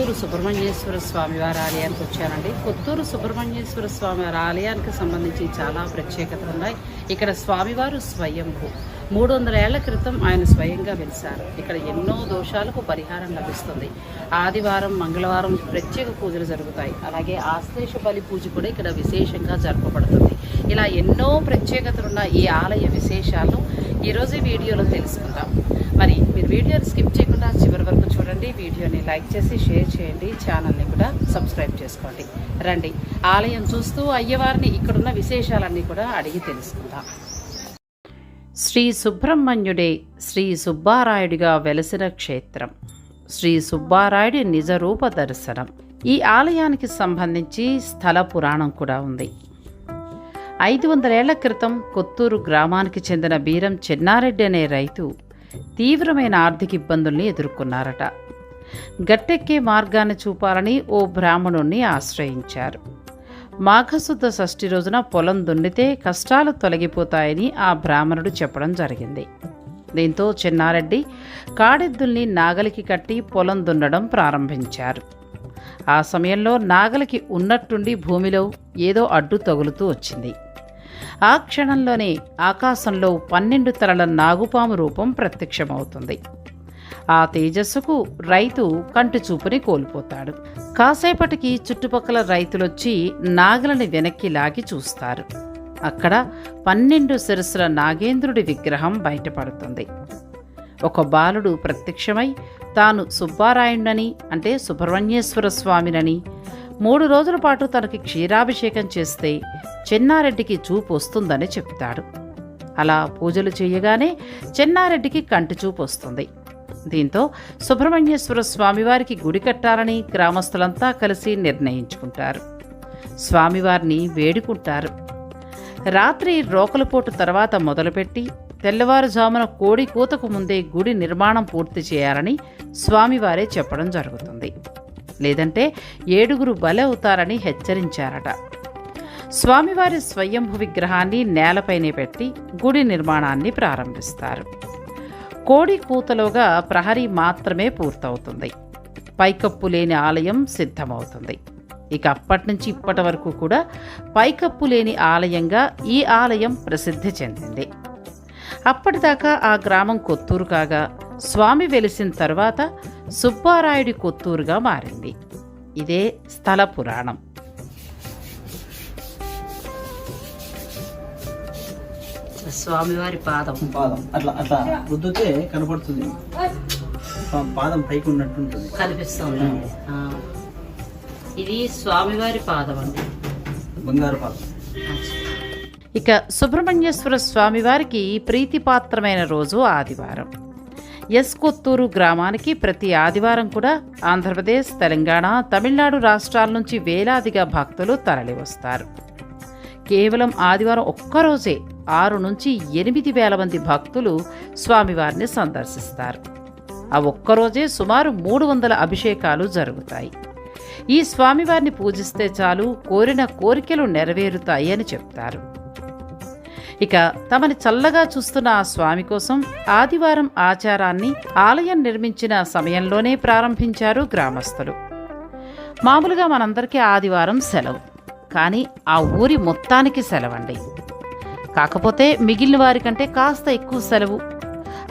కొత్తూరు సుబ్రహ్మణ్యేశ్వర స్వామి వారి ఆలయానికి వచ్చానండి. కొత్తూరు సుబ్రహ్మణ్యేశ్వర స్వామి వారి ఆలయానికి సంబంధించి చాలా ప్రత్యేకతలు ఉన్నాయి. ఇక్కడ స్వామివారు స్వయంభు. మూడు వందల ఏళ్ళ క్రితం ఆయన స్వయంగా వెలిశారు. ఇక్కడ ఎన్నో దోషాలకు పరిహారం లభిస్తుంది. ఆదివారం మంగళవారం ప్రత్యేక పూజలు జరుగుతాయి. అలాగే ఆశ్లేష బలి పూజ కూడా ఇక్కడ విశేషంగా జరపబడుతుంది. ఇలా ఎన్నో ప్రత్యేకతలున్న ఈ ఆలయ విశేషాలను ఈరోజు వీడియోలో తెలుసుకుందాం. మరి మీరు వీడియోని స్కిప్ చేయకుండా చివరి వరకు చూడండి. వీడియోని లైక్ చేసి షేర్ చేయండి. ఛానల్ని కూడా సబ్స్క్రైబ్ చేసుకోండి. రండి. ఆలయం చూస్తూ అయ్యవారిని ఇక్కడున్న విశేషాలన్నీ కూడా అడిగి తెలుసుకుందాం. శ్రీ సుబ్రహ్మణ్యుడే శ్రీ సుబ్బారాయుడిగా వెలసిన క్షేత్రం. శ్రీ సుబ్బారాయుడి నిజరూప దర్శనం. ఈ ఆలయానికి సంబంధించి స్థల పురాణం కూడా ఉంది. ఐదు వందలేళ్ళ క్రితం కొత్తూరు గ్రామానికి చెందిన బీరం చెన్నారెడ్డి అనే రైతు తీవ్రమైన ఆర్థిక ఇబ్బందుల్ని ఎదుర్కొన్నారట. గట్టెక్కే మార్గాన్ని చూపాలని ఓ బ్రాహ్మణుణ్ణి ఆశ్రయించారు. మాఘశుద్ధ షష్ఠి రోజున పొలం దున్నితే కష్టాలు తొలగిపోతాయని ఆ బ్రాహ్మణుడు చెప్పడం జరిగింది. దీంతో చిన్నారెడ్డి కాడెద్దుల్ని నాగలికి కట్టి పొలం దున్నడం ప్రారంభించారు. ఆ సమయంలో నాగలికి ఉన్నట్టుండి భూమిలో ఏదో అడ్డు తగులుతూ వచ్చింది. ఆ క్షణంలోనే ఆకాశంలో పన్నెండు తలల నాగుపాము రూపం ప్రత్యక్షమవుతుంది. ఆ తేజస్సుకు రైతు కంటి చూపుని కోల్పోతాడు. కాసేపటికి చుట్టుపక్కల రైతులొచ్చి నాగలని వెనక్కి లాగి చూస్తారు. అక్కడ పన్నెండు శిరస్సుల నాగేంద్రుడి విగ్రహం బయటపడుతుంది. ఒక బాలుడు ప్రత్యక్షమై తాను సుబ్బారాయుణ్ణని అంటే సుబ్రహ్మణ్యేశ్వర స్వామినని మూడు రోజుల పాటు తనకి క్షీరాభిషేకం చేస్తే చెన్నారెడ్డికి చూపు వస్తుందని చెప్తాడు అలా పూజలు చేయగానే చెన్నారెడ్డికి కంటి చూపు వస్తుంది. దీంతో సుబ్రహ్మణ్యేశ్వర స్వామివారికి గుడి కట్టాలని గ్రామస్తులంతా కలిసి నిర్ణయించుకుంటారు. స్వామివారిని వేడుకుంటారు. రాత్రి రోకలపోటు తర్వాత మొదలుపెట్టి తెల్లవారుజామున కోడి కూతకు ముందే గుడి నిర్మాణం పూర్తి చేయాలని స్వామివారే చెప్పడం జరుగుతుంది. లేదంటే ఏడుగురు బలవుతారని అవుతారని హెచ్చరించారట. స్వామివారి స్వయంభు విగ్రహాన్ని నేలపైనే పెట్టి గుడి నిర్మాణాన్ని ప్రారంభిస్తారు. కోడి కూతలోగా ప్రహరీ మాత్రమే పూర్తవుతుంది. పైకప్పు లేని ఆలయం సిద్ధమవుతుంది. ఇక అప్పటి నుంచి ఇప్పటి వరకు కూడా పైకప్పు లేని ఆలయంగా ఈ ఆలయం ప్రసిద్ధి చెందింది. అప్పటిదాకా ఆ గ్రామం కొత్తూరు కాగా స్వామి వెలిసిన తర్వాత సుబ్బారాయుడి కొత్తూరుగా మారింది. ఇదే స్థల పురాణం. స్వామివారి పాదం. పాదం. అట్లా అట్లా రుద్దితే కనపడుతుంది. పాదం పైకి ఉన్నట్టు ఉంటుంది కనిపిస్తుంది ఆ. ఇది స్వామివారి పాదం అండి. బంగారు పాదం. ఇక సుబ్రహ్మణ్యేశ్వర స్వామివారికి ప్రీతిపాత్రమైన రోజు ఆదివారం. ఎస్ కొత్తూరు గ్రామానికి ప్రతి ఆదివారం కూడా ఆంధ్రప్రదేశ్ తెలంగాణ తమిళనాడు రాష్ట్రాల నుంచి వేలాదిగా భక్తులు తరలివస్తారు. కేవలం ఆదివారం ఒక్కరోజే ఆరు నుంచి ఎనిమిది వేల మంది భక్తులు స్వామివారిని సందర్శిస్తారు. ఆ ఒక్కరోజే సుమారు మూడు వందల అభిషేకాలు జరుగుతాయి. ఈ స్వామివారిని పూజిస్తే చాలు కోరిన కోరికలు నెరవేరుతాయి అని చెప్తారు. ఇక తమని చల్లగా చూస్తున్న ఆ స్వామి కోసం ఆదివారం ఆచారాన్ని ఆలయం నిర్మించిన సమయంలోనే ప్రారంభించారు గ్రామస్తులు మామూలుగా మనందరికీ ఆదివారం సెలవు కానీ ఆ ఊరి మొత్తానికి సెలవండి. కాకపోతే మిగిలిన వారికంటే కాస్త ఎక్కువ సెలవు.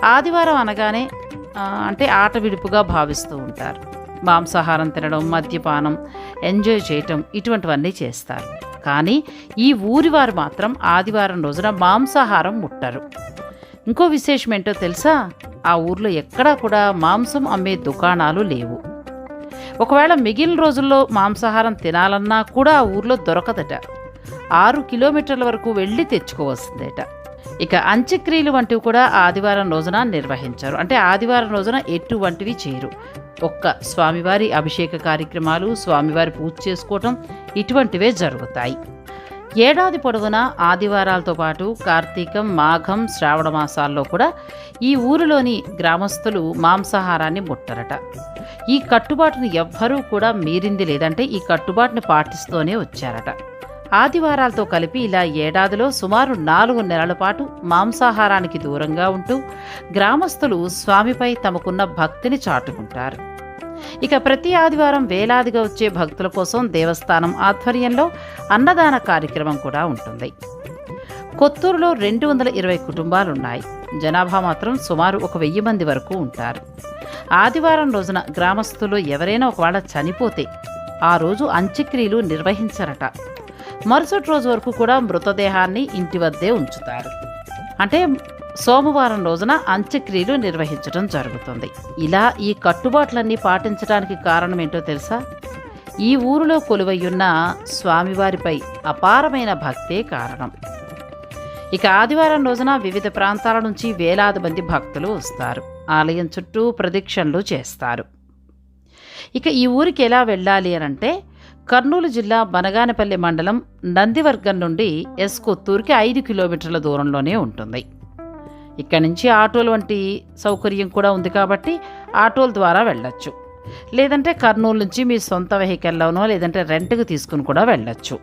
ఆదివారం అనగానే అంటే ఆట విడుపుగా భావిస్తూ ఉంటారు. మాంసాహారం తినడం మద్యపానం ఎంజాయ్ చేయటం ఇటువంటివన్నీ చేస్తారు. కానీ ఈ ఊరి వారు మాత్రం ఆదివారం రోజున మాంసాహారం ముట్టరు. ఇంకో విశేషం ఏంటో తెలుసా? ఆ ఊర్లో ఎక్కడా కూడా మాంసం అమ్మే దుకాణాలు లేవు. ఒకవేళ మిగిలిన రోజుల్లో మాంసాహారం తినాలన్నా కూడా ఆ ఊర్లో దొరకదట. ఆరు కిలోమీటర్ల వరకు వెళ్ళి తెచ్చుకోవాల్సిందేట. ఇక అంత్యక్రియలు వంటివి కూడా ఆదివారం రోజున నిర్వహించారు. అంటే ఆదివారం రోజున ఎటువంటివి చేయరు. ఒక్క స్వామివారి అభిషేక కార్యక్రమాలు స్వామివారి పూజ చేసుకోవటం ఇటువంటివే జరుగుతాయి. ఏడాది పొడవునా ఆదివారాలతో పాటు కార్తీకం మాఘం శ్రావణ మాసాల్లో కూడా ఈ ఊరిలోని గ్రామస్తులు మాంసాహారాన్ని ముట్టరట. ఈ కట్టుబాటును ఎవ్వరూ కూడా మీరింది లేదంటే ఈ కట్టుబాటుని పాటిస్తూనే వచ్చారట. ఆదివారాలతో కలిపి ఇలా ఏడాదిలో సుమారు నాలుగు నెలల పాటు మాంసాహారానికి దూరంగా ఉంటూ గ్రామస్తులు స్వామిపై తమకున్న భక్తిని చాటుకుంటారు. ఇక ప్రతి ఆదివారం వేలాదిగా వచ్చే భక్తుల కోసం దేవస్థానం ఆధ్వర్యంలో అన్నదాన కార్యక్రమం కూడా ఉంటుంది. కొత్తూరులో రెండు వందల ఇరవై కుటుంబాలున్నాయి. జనాభా మాత్రం సుమారు ఒక వెయ్యి మంది వరకు ఉంటారు. ఆదివారం రోజున గ్రామస్తులు ఎవరైనా ఒకవేళ చనిపోతే ఆ రోజు అంత్యక్రియలు నిర్వహించరట. మరుసటి రోజు వరకు కూడా మృతదేహాన్ని ఇంటి వద్దే ఉంచుతారు. అంటే సోమవారం రోజున అంత్యక్రియలు నిర్వహించడం జరుగుతుంది. ఇలా ఈ కట్టుబాట్లన్నీ పాటించడానికి కారణం ఏంటో తెలుసా? ఈ ఊరిలో కొలువయ్యున్న స్వామివారిపై అపారమైన భక్తే కారణం. ఇక ఆదివారం రోజున వివిధ ప్రాంతాల నుంచి వేలాది మంది భక్తులు వస్తారు. ఆలయం చుట్టూ ప్రదక్షిణలు చేస్తారు. ఇక ఈ ఊరికి ఎలా వెళ్ళాలి అని అంటే కర్నూలు జిల్లా బనగానపల్లి మండలం నందివర్గం నుండి ఎస్ కొత్తూరుకి ఐదు కిలోమీటర్ల దూరంలోనే ఉంటుంది. ఇక్కడి నుంచి ఆటోలు వంటి సౌకర్యం కూడా ఉంది కాబట్టి ఆటోల ద్వారా వెళ్ళొచ్చు. లేదంటే కర్నూలు నుంచి మీ సొంత వెహికల్లోనో లేదంటే రెంట్కి తీసుకుని కూడా వెళ్ళొచ్చు.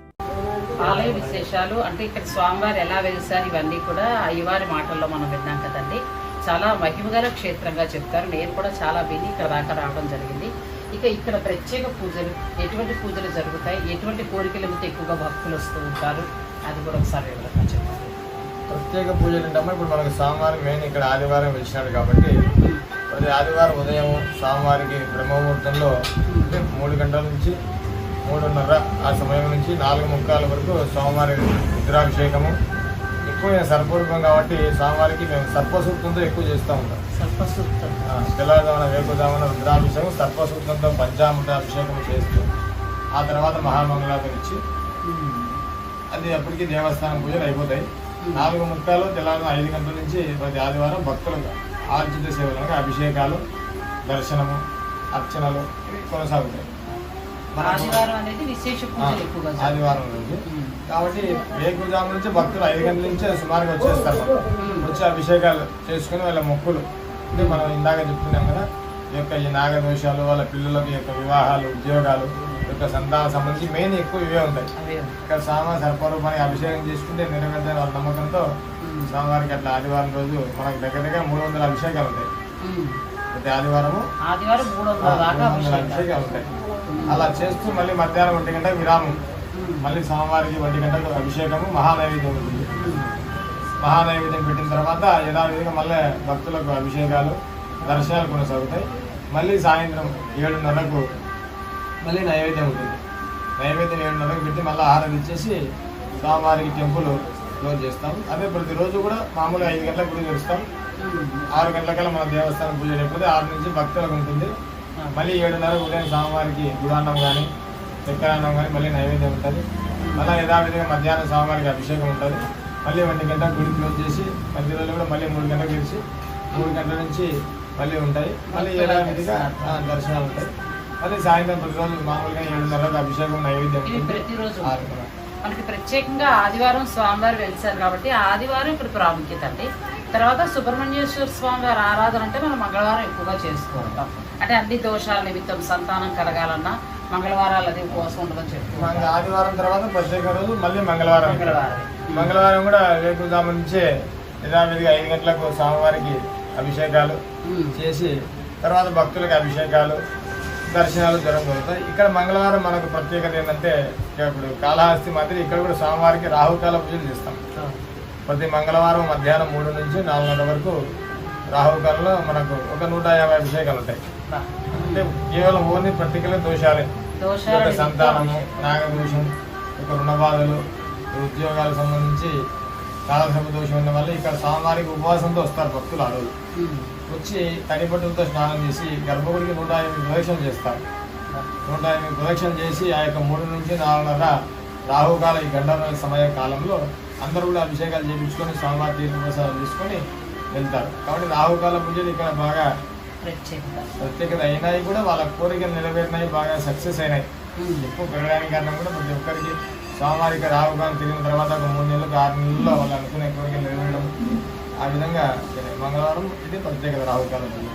ఆలయ విశేషాలు అంటే ఇక్కడ స్వామివారు ఎలా వెలిసారు ఇవన్నీ కూడా అయ్యవారి మాటల్లో మనం విన్నాం కదండి. చాలా మహిమగల క్షేత్రంగా చెప్తారు. నేను కూడా చాలా విని ఇక్కడ దాకా రావడం జరిగింది. ఇక ఇక్కడ ప్రత్యేక పూజలు ఎటువంటి పూజలు జరుగుతాయి ఎటువంటి కోరికల మీద ఎక్కువగా భక్తులు వస్తూ ఉంటారు అది కూడా ఒకసారి వివరంగా చెప్పాలి ప్రత్యేక పూజలు ఏంటమ్మా ఇప్పుడు మనకు సోమవారం మెయిన్ ఇక్కడ ఆదివారం వచ్చినాడు కాబట్టి ప్రతి ఆదివారం ఉదయం సోమవారికి బ్రహ్మముహూర్తంలో అంటే మూడు గంటల నుంచి మూడున్నర ఆ సమయం నుంచి నాలుగు ముక్కాల వరకు సోమవారి రుద్రాభిషేకము ఎక్కువ ఈయన సర్పరూపం కాబట్టి స్వామివారికి మేము సర్పసూక్తంతో ఎక్కువ చేస్తూ ఉంటాం. సర్పసూక్తం. ఆ, తెల్లవారుజామున వేకుజామున రుద్రాభిషేకం సర్పసూక్తంతో పంచామృతాభిషేకం చేస్తూ ఆ తర్వాత మహామంగళాతం ఇచ్చి అది అప్పటికి దేవస్థానం పూజలు అయిపోతాయి. నాలుగు ముక్కాలు తెల్లవారు ఐదు గంటల నుంచి ప్రతి ఆదివారం భక్తులకు ఆర్జిత సేవలు అనగా అభిషేకాలు దర్శనము అర్చనలు కొనసాగుతాయి. ఆదివారం రోజు. కాబట్టి వేకుజాము నుంచి భక్తులు ఐదు గంటల నుంచి సుమారుగా వచ్చేస్తారు. వచ్చి అభిషేకాలు చేసుకుని వాళ్ళ మొక్కులు అంటే మనం ఇందాక చెప్పుకున్నాం కదా ఈ యొక్క ఈ నాగదోషాలు వాళ్ళ పిల్లలకి యొక్క వివాహాలు ఉద్యోగాలు యొక్క సంతాన సంబంధించి మెయిన్ ఎక్కువ ఇవే ఉంటాయి. ఇక్కడ సామ సర్పరూపానికి అభిషేకం చేసుకుంటే నెరవేర్తాయి వాళ్ళ నమ్మకంతో. స్వామివారికి అట్లా ఆదివారం రోజు మనకు దగ్గర దగ్గర మూడు వందల అభిషేకాలు ఉంటాయి. ప్రతి ఆదివారము ఆదివారం మూడు వందల అభిషేకాలు. ఉంటాయి అలా చేస్తూ మళ్ళీ మధ్యాహ్నం ఒంటి గంట విరామం. మళ్ళీ స్వామివారికి ఒంటి గంటలకు అభిషేకము మహానైవేద్యం ఉంటుంది మహానైవేద్యం పెట్టిన తర్వాత యథావిధిగా మళ్ళీ భక్తులకు అభిషేకాలు దర్శనాలు కొనసాగుతాయి. మళ్ళీ సాయంత్రం ఏడున్నరకు మళ్ళీ నైవేద్యం ఉంటుంది. నైవేద్యం ఏడున్నరకు పెట్టి మళ్ళీ ఆహారం ఇచ్చేసి స్వామివారికి టెంపుల్ క్లోజ్ చేస్తాం. అదే ప్రతిరోజు కూడా మామూలుగా ఐదు గంటలకు పూజ చేస్తాం. ఆరు గంటలకల్లా మన దేవస్థానం పూజ లేకపోతే ఆరు నుంచి భక్తులకు ఉంటుంది. మళ్ళీ ఏడున్నర ఉదయం స్వామివారికి గుడాన్నం కానీ చక్కెరాన్నం కానీ మళ్ళీ నైవేద్యం ఉంటుంది. మళ్ళీ యథావిధిగా మధ్యాహ్నం స్వామివారికి అభిషేకం ఉంటుంది. మళ్ళీ ఒంటి గంట గుడి క్లోజ్ చేసి మధ్య రోజులు కూడా మళ్ళీ మూడు గంటలకు తెరిచి మూడు గంటల నుంచి మళ్ళీ ఉంటాయి. మళ్ళీ యథావిధిగా దర్శనాలు. ఉంటాయి. మళ్ళీ సాయంత్రం ప్రతిరోజు మామూలుగా ఏడున్నరకు అభిషేకం నైవేద్యం. మనకి ప్రత్యేకంగా ఆదివారం స్వామివారు వెలిసారు కాబట్టి ఆదివారం ఇక్కడ ప్రాముఖ్యత అండి. తర్వాత సుబ్రహ్మణ్యేశ్వర స్వామి వారి ఆరాధన అంటే మనం మంగళవారం ఎక్కువగా చేస్తూ ఉంటాం అంటే అన్ని దోషాల నిమిత్తం సంతానం కలగాలన్నా మంగళవారాలు అది ఉపవాసం ఉండదని చెప్తూ మన ఉంటాం. ఆదివారం తర్వాత ప్రత్యేక రోజు మళ్ళీ మంగళవారం మంగళవారం మంగళవారం కూడా వేకుజాము నుంచే యథావిధిగా ఐదు గంటలకు స్వామివారికి అభిషేకాలు. చేసి తర్వాత భక్తులకు అభిషేకాలు దర్శనాలు జరుగుతాయి ఇక్కడ మంగళవారం మనకు ప్రత్యేకత ఏంటంటే ఇప్పుడు కాళహస్తి మాదిరి ఇక్కడ కూడా స్వామివారికి రాహుకాల పూజలు చేస్తాం ప్రతి మంగళవారం మధ్యాహ్నం మూడు నుంచి నాలుగు గంటల వరకు రాహుకాలంలో మనకు ఒక నూట యాభై అభిషేకాలు ఉంటాయి. అంటే కేవలం ఓన్లీ పర్టికులర్ దోషాలే. యొక్క సంతానము నాగదోషం యొక్క రుణబాధలు ఉద్యోగాలకు సంబంధించి కాలసర్ప దోషం ఉన్న వల్ల ఇక్కడ స్వామివారికి ఉపవాసంతో వస్తారు భక్తులు ఆ రోజు. వచ్చి తడిపట్టులతో స్నానం చేసి గర్భగుడికి నూట ఎనిమిది ప్రదక్షిణ చేస్తారు. నూట ఎనిమిది ప్రదక్షిణ చేసి ఆ యొక్క మూడు నుంచి నాలుగున్నర రాహుకాల ఈ గండవ సమయ కాలంలో అందరూ కూడా అభిషేకాలు చేయించుకొని స్వామివారి తీర్థప్రసాదాలు తీసుకొని వెళ్తారు. కాబట్టి రాహుకాల పూజలు ఇక్కడ బాగా ప్రత్యేకత ప్రత్యేకత అయినాయి కూడా వాళ్ళ కోరికలు నెరవేరినాయి బాగా సక్సెస్ అయినాయి. ఎక్కువ పెరగడానికి కారణం కూడా ప్రతి ఒక్కరికి స్వామివారికి రాహుకాలం తిరిగిన తర్వాత ఒక మూడు నెలలకు ఆరు నెలల్లో వాళ్ళు అనుకునే కోరికలు నెరవేరడం. ఆ విధంగా. మంగళవారం ఇది ప్రత్యేకత రాహుకాలం పూజ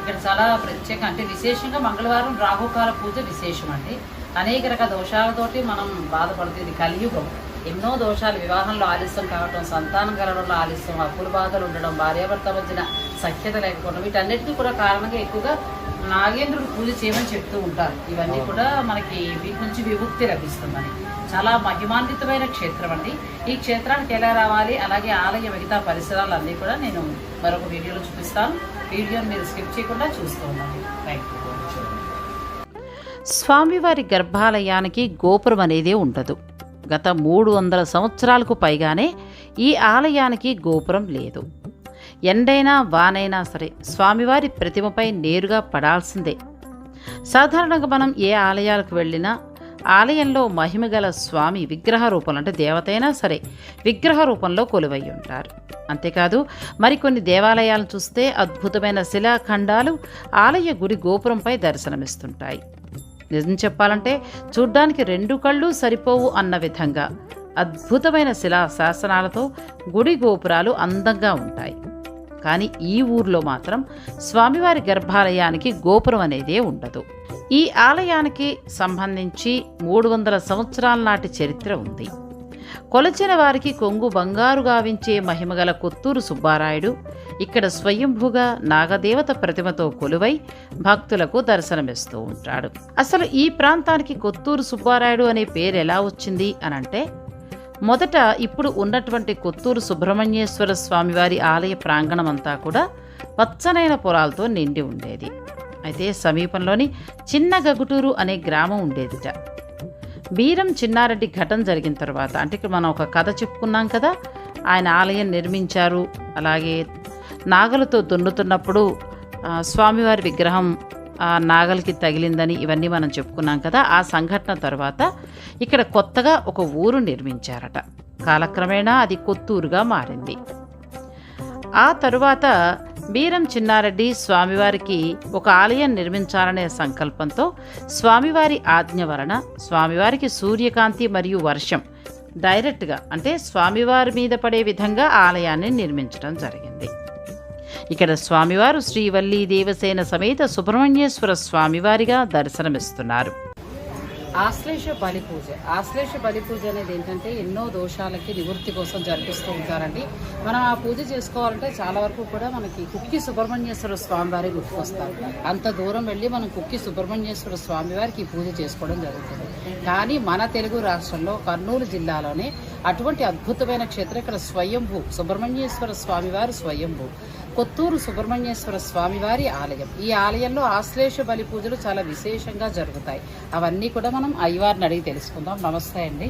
ఇక్కడ చాలా ప్రత్యేక అంటే విశేషంగా మంగళవారం రాహుకాల పూజ విశేషం అండి. అనేక రకాల దోషాలతోటి మనం బాధపడుతుంది కలియుగం. ఎన్నో దోషాలు వివాహంలో ఆలస్యం కావటం సంతానం కలగడంలో ఆలస్యం అప్పుల బాధలు ఉండడం భార్యాభర్త మధ్యన సఖ్యత లేకపోవడం వీటన్నిటికీ కూడా కారణంగా ఎక్కువగా నాగేంద్రుడు పూజ చేయమని చెప్తూ ఉంటారు. ఇవన్నీ కూడా మనకి వీటి నుంచి విముక్తి లభిస్తుందని. చాలా మహిమాన్వితమైన క్షేత్రం అండి. ఈ క్షేత్రానికి ఎలా రావాలి? అలాగే ఆలయ మిగతా పరిసరాలు అన్నీ కూడా నేను మరొక వీడియోలో చూపిస్తాను. వీడియోని మీరు స్కిప్ చేయకుండా చూస్తూ ఉండండి. థ్యాంక్ యూ స్వామివారి గర్భాలయానికి గోపురం అనేది ఉండదు. గత మూడు వందల సంవత్సరాలకు పైగానే ఈ ఆలయానికి గోపురం లేదు. ఎండైనా వానైనా సరే స్వామివారి ప్రతిమపై నేరుగా పడాల్సిందే. సాధారణంగా మనం ఏ ఆలయాలకు వెళ్ళినా ఆలయంలో మహిమగల స్వామి విగ్రహ రూపంలో అంటే దేవత అయినా సరే విగ్రహ రూపంలో కొలువై ఉంటారు. అంతేకాదు మరికొన్ని దేవాలయాలను చూస్తే అద్భుతమైన శిలాఖండాలు ఆలయ గుడి గోపురంపై దర్శనమిస్తుంటాయి. నిజం చెప్పాలంటే చూడ్డానికి రెండు కళ్ళు సరిపోవు అన్న విధంగా. అద్భుతమైన శిలా శాసనాలతో గుడి గోపురాలు అందంగా ఉంటాయి. కానీ ఈ ఊర్లో మాత్రం స్వామివారి గర్భాలయానికి గోపురం అనేదే ఉండదు. ఈ ఆలయానికి సంబంధించి మూడు వందల సంవత్సరాల నాటి చరిత్ర ఉంది. కొలచిన వారికి కొంగు బంగారు గావించే మహిమగల కొత్తూరు సుబ్బారాయుడు. ఇక్కడ స్వయంభూగా నాగదేవత ప్రతిమతో కొలువై భక్తులకు దర్శనమిస్తూ ఉంటాడు. అసలు ఈ ప్రాంతానికి కొత్తూరు సుబ్బారాయుడు అనే పేరు ఎలా వచ్చింది అనంటే మొదట ఇప్పుడు ఉన్నటువంటి కొత్తూరు సుబ్రహ్మణ్యేశ్వర స్వామివారి ఆలయ ప్రాంగణం అంతా కూడా పచ్చనైన పొలాలతో నిండి ఉండేది. అయితే సమీపంలోని చిన్న గగుటూరు అనే గ్రామం ఉండేదిట. బీరం చిన్నారెడ్డి ఘటన జరిగిన తర్వాత అంటే ఇక్కడ మనం ఒక కథ చెప్పుకున్నాం కదా ఆయన ఆలయం నిర్మించారు అలాగే నాగలతో దున్నుతున్నప్పుడు స్వామివారి విగ్రహం ఆ నాగలికి తగిలిందని ఇవన్నీ మనం చెప్పుకున్నాం కదా ఆ సంఘటన తర్వాత ఇక్కడ కొత్తగా ఒక ఊరు నిర్మించారట. కాలక్రమేణా అది కొత్తూరుగా మారింది. ఆ తరువాత బీరం చిన్నారెడ్డి స్వామివారికి ఒక ఆలయం నిర్మించాలనే సంకల్పంతో స్వామివారి ఆజ్ఞ వలన స్వామివారికి సూర్యకాంతి మరియు వర్షం డైరెక్ట్గా అంటే స్వామివారి మీద పడే విధంగా ఆలయాన్ని నిర్మించడం జరిగింది. ఇక్కడ స్వామివారు శ్రీవల్లి దేవసేన సమేత సుబ్రహ్మణ్యేశ్వర స్వామివారిగా దర్శనమిస్తున్నారు. ఆశ్లేష బలి పూజ. ఆశ్లేష బలి పూజ అనేది ఏంటంటే ఎన్నో దోషాలకి నివృత్తి కోసం జరిపిస్తూ ఉంటారండి. మనం ఆ పూజ చేసుకోవాలంటే చాలా వరకు కూడా మనకి కుక్కి సుబ్రహ్మణ్యేశ్వర స్వామివారి గుర్తుకొస్తారు. అంత దూరం వెళ్ళి మనం కుక్కి సుబ్రహ్మణ్యేశ్వర స్వామివారికి ఈ పూజ చేసుకోవడం జరుగుతుంది. కానీ మన తెలుగు రాష్ట్రంలో కర్నూలు జిల్లాలోనే అటువంటి అద్భుతమైన క్షేత్రం ఇక్కడ స్వయంభూ సుబ్రహ్మణ్యేశ్వర స్వామివారు స్వయంభూ. కొత్తూరు సుబ్రహ్మణ్యేశ్వర స్వామివారి ఆలయం. ఈ ఆలయంలో ఆశ్లేష బలి పూజలు చాలా విశేషంగా జరుగుతాయి. అవన్నీ కూడా మనం అయ్యవారిని అడిగి తెలుసుకుందాం. నమస్తే అండి.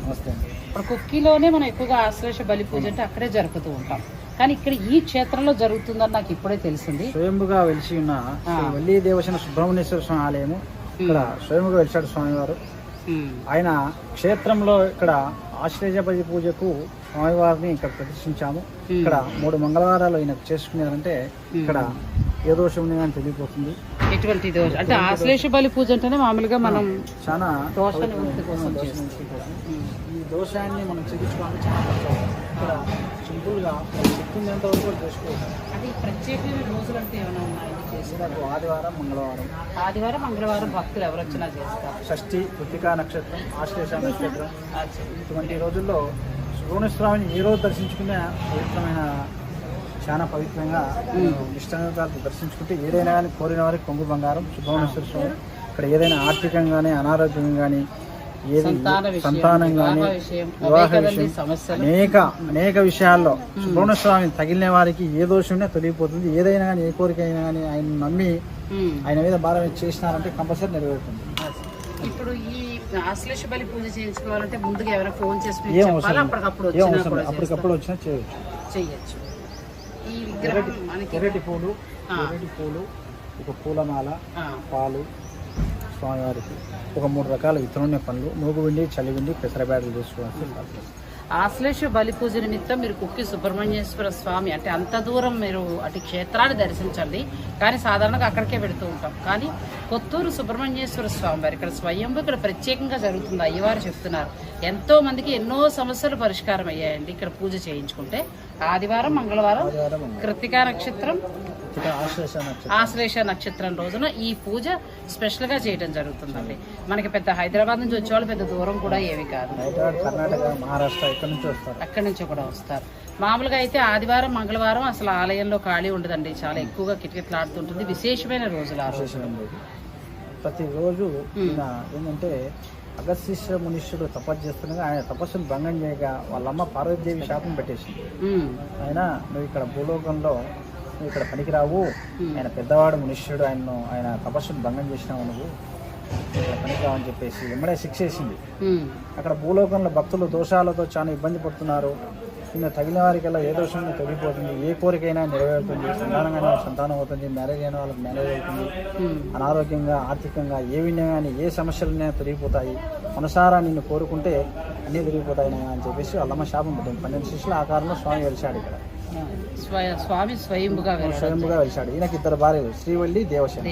ఇప్పుడు కుక్కీలోనే మనం ఎక్కువగా ఆశ్లేష బలి పూజ అంటే అక్కడే జరుపుతూ ఉంటాం. కానీ ఇక్కడ ఈ క్షేత్రంలో జరుగుతుందని నాకు ఇప్పుడే తెలిసింది. స్వయంభుగా వెలిసి ఉన్న వల్లి దేవసేన సుబ్రహ్మణ్యేశ్వర స్వామి ఆలయము. ఇక్కడ స్వయంభుగా వెలిసాడు స్వామివారు. ఆయన క్షేత్రంలో ఇక్కడ ఆశ్లేషపతి పూజకు స్వామివారిని ఇక్కడ ప్రతిష్ఠించాము. ఇక్కడ మూడు మంగళవారాలు ఆయన చేసుకునేదంటే ఇక్కడ ఏ దోషం ఉంది అని తెలియపోతుంది. ఎటువంటి దోష? అంటే ఆశ్లేష బలి పూజ అంటేనే మామూలుగా మనం చాలా. ఈ దోషాన్ని మనం చాలా అవుతుంది. ఇక్కడ సింపుల్గా చెప్తున్నంత వరకు చేసుకోవచ్చు. అది ప్రత్యేకమైన రోజులు అంటే ఏమైనా ఉన్నాయండి చేసి నాకు ఆదివారం మంగళవారం. ఆదివారం మంగళవారం భక్తులు ఎవరు వచ్చినా చేస్తారు. షష్ఠి కృతికా నక్షత్రం ఆశ్లేష నక్షత్రం. ఇటువంటి రోజుల్లో సుబ్రహ్మణ్యస్వామిని ఏ రోజు దర్శించుకున్నా పవిత్రమైన చాలా పవిత్రంగా ఇష్టంగా దర్శించుకుంటే ఏదైనా కానీ కోరిన వారికి కొంగు బంగారం సుబ్రహ్మణ్యేశ్వర స్వామి. ఇక్కడ ఏదైనా ఆర్థికంగానే అనారోగ్యం కానీ ఏది సంతాన కానీ వివాహ విషయం. అనేక అనేక విషయాల్లో సుబ్రహ్మణ్య స్వామిని తగిలిన వారికి ఏ దోషం తొలగిపోతుంది. ఏదైనా కానీ ఏ కోరిక అయినా కానీ ఆయన నమ్మి. ఆయన మీద భారం చేసినారంటే కంపల్సరీ నెరవేరుతుంది. ఇప్పుడు ఈ ఆశ్లేష బలి పూజ చేయించుకోవాలంటే ముందుగా ఎవరైనా ఫోన్ చేసి మీకు చెప్పాలా? అప్పటికప్పుడు వచ్చినా కూడా. అప్పటికప్పుడు వచ్చినా చేయొచ్చు. ఈ విగ్రహం మనకి ఎర్రటి పూలు. ఎర్రటి పూలు ఒక పూలమాల పాలు స్వామివారికి ఒక మూడు రకాల ఇతరున్న పనులు. మూగువిండి చలివిండి పెసరబేడలు చేసుకోవాలి ఆశ్లేష బలి పూజ నిమిత్తం మీరు కుక్కి సుబ్రహ్మణ్యేశ్వర స్వామి అంటే అంత దూరం మీరు అటు క్షేత్రాన్ని దర్శించండి. కానీ సాధారణంగా అక్కడికే పెడుతూ ఉంటాం. కానీ కొత్తూరు సుబ్రహ్మణ్యేశ్వర స్వామి వారు ఇక్కడ స్వయంభూ ఇక్కడ ప్రత్యేకంగా జరుగుతుంది. అయ్యవారు చెప్తున్నారు. ఎంతో మందికి ఎన్నో సమస్యలు పరిష్కారం అయ్యాయండి ఇక్కడ పూజ చేయించుకుంటే. ఆదివారం మంగళవారం. కృతికా నక్షత్రం ఆశ్లేష నక్షత్రం. రోజున ఈ పూజ స్పెషల్గా చేయడం జరుగుతుందండి. మనకి పెద్ద హైదరాబాద్ నుంచి వచ్చేవాళ్ళు పెద్ద దూరం కూడా ఏమి కాదు. కర్ణాటక మహారాష్ట్ర ఇక్కడ నుంచి వస్తారు. అక్కడి నుంచి కూడా వస్తారు. మామూలుగా అయితే ఆదివారం మంగళవారం అసలు ఆలయంలో ఖాళీ ఉండదండి. చాలా ఎక్కువగా కిటకిటలాడుతుంటుంది. విశేషమైన రోజులు ఆ రోజు. విశేషం ఉండేది ప్రతిరోజు ఏంటంటే అగస్త్య మునిష్యుడు తపస్సు చేస్తుండగా ఆయన తపస్సును భంగం చేయగా వాళ్ళమ్మ పార్వతీదేవి శాపం పెట్టేసింది. ఆయన నువ్వు ఇక్కడ భూలోకంలో నువ్వు ఇక్కడ పనికిరావు. ఆయన పెద్దవాడు మునిష్యుడు ఆయన్ను ఆయన తపస్సును భంగం చేసినావు నువ్వు. ఇక్కడ పనికిరావు అని చెప్పేసి ఎమ్మడే శిక్ష వేసింది. ఉమ్, అక్కడ భూలోకంలో భక్తులు దోషాలతో చాలా ఇబ్బంది పడుతున్నారు. నిన్ను తగిన వారికల్లా ఏ దోషం తొలగిపోతుంది. ఏ కోరికైనా నెరవేరుతుంది. సంతానంగానే సంతానం అవుతుంది. మ్యారేజ్ అయిన వాళ్ళకి మ్యారేజ్ అవుతుంది. అనారోగ్యంగా ఆర్థికంగా ఏ విధంగా ఏ సమస్యలైనా తొలగిపోతాయి. మనసారా నిన్ను కోరుకుంటే అన్నీ తొలగిపోతాయి అని చెప్పేసి వాళ్ళమ్మ శాపం పెట్టింది. పన్నెండు శిష్యుల ఆకారంలో స్వామి వెలిశాడు ఇక్కడ. స్వామి స్వయంభుగా స్వయంగా వెలిశాడు. ఈయనకి ఇద్దరు భార్యలు శ్రీవల్లి దేవసేన.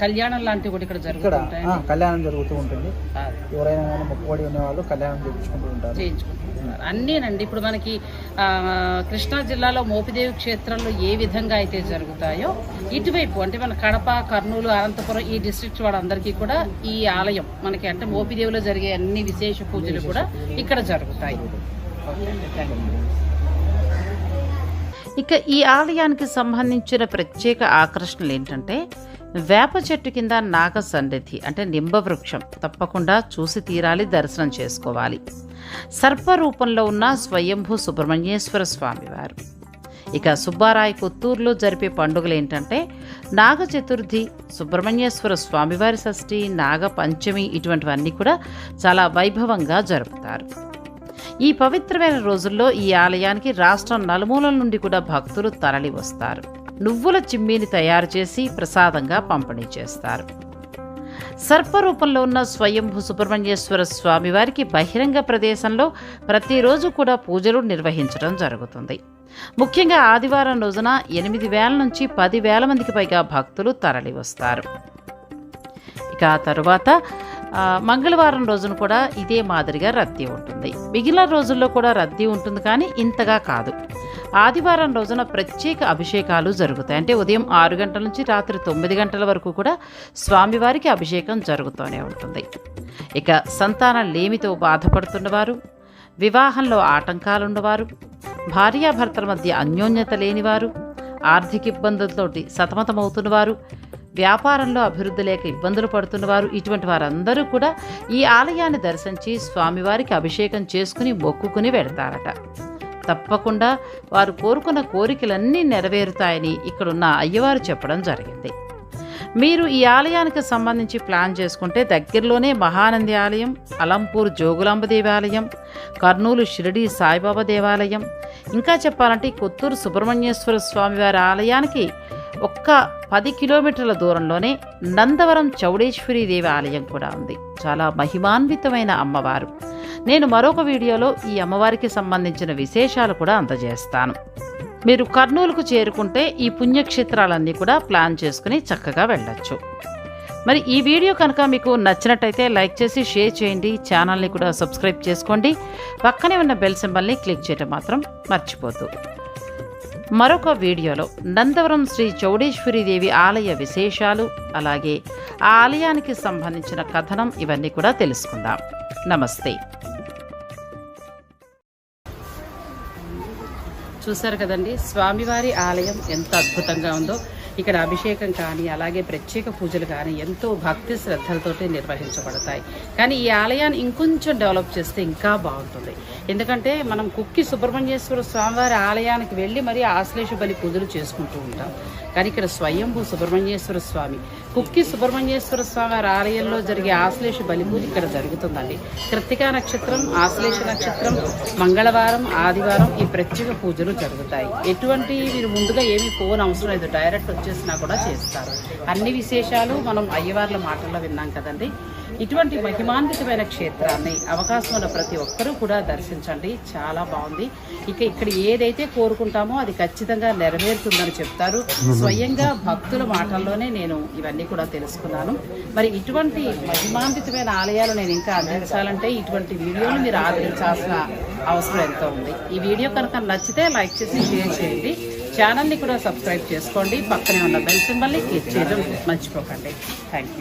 కళ్యాణం లాంటివి కూడా ఇక్కడ ఇక్కడ జరుగుతుంటాయి ఆ, కళ్యాణం జరుగుతూ ఉంటుంది. ఎవరైనా కానీ మొక్కుబడి ఉన్నవాళ్ళు కళ్యాణం చేయించుకుంటూ ఉంటారు. చేయించుకుంటున్నారు అన్నీనండి ఇప్పుడు మనకి ఆ, కృష్ణా జిల్లాలో మోపిదేవి క్షేత్రంలో ఏ విధంగా అయితే జరుగుతాయో ఇటువైపు అంటే మన కడప కర్నూలు అనంతపురం ఈ డిస్ట్రిక్ట్స్ వాళ్ళందరికీ కూడా ఈ ఆలయం మనకి అంటే మోపిదేవిలో జరిగే అన్ని విశేష పూజలు కూడా ఇక్కడ జరుగుతాయి. ఓకే. అండి, థాంక్ యూ. ఇక ఈ ఆలయానికి సంబంధించిన ప్రత్యేక ఆకర్షణలు ఏంటంటే వేప చెట్టు కింద నాగ సన్నిధి అంటే నింబ వృక్షం తప్పకుండా చూసి తీరాలి దర్శనం చేసుకోవాలి. సర్ప రూపంలో ఉన్న స్వయంభూ సుబ్రహ్మణ్యేశ్వర స్వామివారు ఇక సుబ్బారాయ కొత్తూరులో జరిపే పండుగలు ఏంటంటే నాగ చతుర్థి సుబ్రహ్మణ్యేశ్వర స్వామివారి షష్ఠి నాగ పంచమి ఇటువంటివన్నీ కూడా చాలా వైభవంగా జరుపుతారు. ఈ పవిత్రమైన రోజుల్లో ఈ ఆలయానికి రాష్ట్రం నలుమూలల నుండి కూడా భక్తులు తరలి వస్తారు నువ్వుల చిమ్మిని తయారు చేసి ప్రసాదంగా పంపిణీ చేస్తారు. సర్పరూపంలో ఉన్న స్వయంభూ సుబ్రహ్మణ్యేశ్వర స్వామివారికి బహిరంగ ప్రదేశంలో ప్రతిరోజు కూడా పూజలు నిర్వహించడం జరుగుతుంది. ముఖ్యంగా ఆదివారం రోజున ఎనిమిది వేల నుంచి పది వేల మందికి పైగా భక్తులు తరలి వస్తారు ఇక ఆ తరువాత మంగళవారం రోజున కూడా ఇదే మాదిరిగా రద్దీ ఉంటుంది. మిగిలిన రోజుల్లో కూడా రద్దీ ఉంటుంది కానీ ఇంతగా కాదు. ఆదివారం రోజున ప్రత్యేక అభిషేకాలు జరుగుతాయి. అంటే ఉదయం ఆరు గంటల నుంచి రాత్రి తొమ్మిది గంటల వరకు కూడా స్వామివారికి అభిషేకం జరుగుతూనే ఉంటుంది. ఇక సంతానం లేమితో బాధపడుతున్నవారు వివాహంలో ఆటంకాలున్నవారు భార్యాభర్తల మధ్య అన్యోన్యత లేనివారు ఆర్థిక ఇబ్బందులతోటి సతమతమవుతున్నవారు వ్యాపారంలో అభివృద్ధి లేక ఇబ్బందులు పడుతున్నవారు ఇటువంటి వారందరూ కూడా ఈ ఆలయాన్ని దర్శించి స్వామివారికి అభిషేకం చేసుకుని మొక్కుకుని వెడతారట తప్పకుండా వారు కోరుకున్న కోరికలన్నీ నెరవేరుతాయని ఇక్కడున్న అయ్యవారు చెప్పడం జరిగింది. మీరు ఈ ఆలయానికి సంబంధించి ప్లాన్ చేసుకుంటే దగ్గరలోనే మహానంది ఆలయం అలంపూర్ జోగులాంబ దేవాలయం కర్నూలు షిరిడి సాయిబాబా దేవాలయం ఇంకా చెప్పాలంటే కొత్తూరు సుబ్రహ్మణ్యేశ్వర స్వామివారి ఆలయానికి ఒక్క పది కిలోమీటర్ల దూరంలోనే నందవరం చౌడేశ్వరి దేవి ఆలయం కూడా ఉంది. చాలా మహిమాన్వితమైన అమ్మవారు. నేను మరొక వీడియోలో ఈ అమ్మవారికి సంబంధించిన విశేషాలు కూడా అందజేస్తాను. మీరు కర్నూలుకు చేరుకుంటే ఈ పుణ్యక్షేత్రాలన్నీ కూడా ప్లాన్ చేసుకుని చక్కగా వెళ్ళొచ్చు. మరి ఈ వీడియో కనుక మీకు నచ్చినట్టయితే లైక్ చేసి షేర్ చేయండి. ఛానల్ని కూడా సబ్స్క్రైబ్ చేసుకోండి. పక్కనే ఉన్న బెల్ సింబల్ని క్లిక్ చేయడం మాత్రం మర్చిపోద్దు. మరొక వీడియోలో నందవరం శ్రీ చౌడేశ్వరి దేవి ఆలయ విశేషాలు అలాగే ఆ ఆలయానికి సంబంధించిన కథనం ఇవన్నీ కూడా తెలుసుకుందాం. నమస్తే. చూశారు కదండి స్వామివారి ఆలయం ఎంత అద్భుతంగా ఉందో. ఇక్కడ అభిషేకం కానీ అలాగే ప్రత్యేక పూజలు కానీ ఎంతో భక్తి శ్రద్ధలతోటి నిర్వహించబడతాయి. కానీ ఈ ఆలయాన్ని ఇంకొంచెం డెవలప్ చేస్తే ఇంకా బాగుంటుంది. ఎందుకంటే మనం కుక్కి సుబ్రహ్మణ్యేశ్వర స్వామివారి ఆలయానికి వెళ్ళి మరీ ఆశ్లేష బలి పూజలు చేసుకుంటూ ఉంటాం. కానీ ఇక్కడ స్వయంభూ సుబ్రహ్మణ్యేశ్వర స్వామి కుక్కి సుబ్రహ్మణ్యేశ్వర స్వామి ఆలయంలో జరిగే ఆశ్లేష బలిపూజ ఇక్కడ జరుగుతుందండి. కృత్తికా నక్షత్రం ఆశ్లేష నక్షత్రం మంగళవారం ఆదివారం ఈ ప్రత్యేక పూజలు జరుగుతాయి. ఎటువంటి మీరు ముందుగా ఏమీ ఫోన్ అవసరం లేదు. డైరెక్ట్ వచ్చేసినా కూడా చేస్తారు. అన్ని విశేషాలు మనం అయ్యవార్ల మాటల్లో విన్నాం కదండి. ఇటువంటి మహిమాన్వితమైన క్షేత్రాన్ని అవకాశం ఉన్న ప్రతి ఒక్కరూ కూడా దర్శించండి. చాలా బాగుంది. ఇక ఇక్కడ ఏదైతే కోరుకుంటామో అది ఖచ్చితంగా నెరవేరుతుందని చెప్తారు. స్వయంగా భక్తుల మాటల్లోనే నేను ఇవన్నీ కూడా తెలుసుకున్నాను. మరి ఇటువంటి మహిమాన్వితమైన ఆలయాలు నేను ఇంకా అందించాలంటే ఇటువంటి వీడియోలు మీరు ఆదరించాల్సిన అవసరం ఎంతో ఉంది. ఈ వీడియో కనుక నచ్చితే లైక్ చేసి షేర్ చేయండి. ఛానల్ని కూడా సబ్స్క్రైబ్ చేసుకోండి. పక్కనే ఉన్న బెల్ సింబల్ని క్లిక్ చేయడం మర్చిపోకండి. Thank you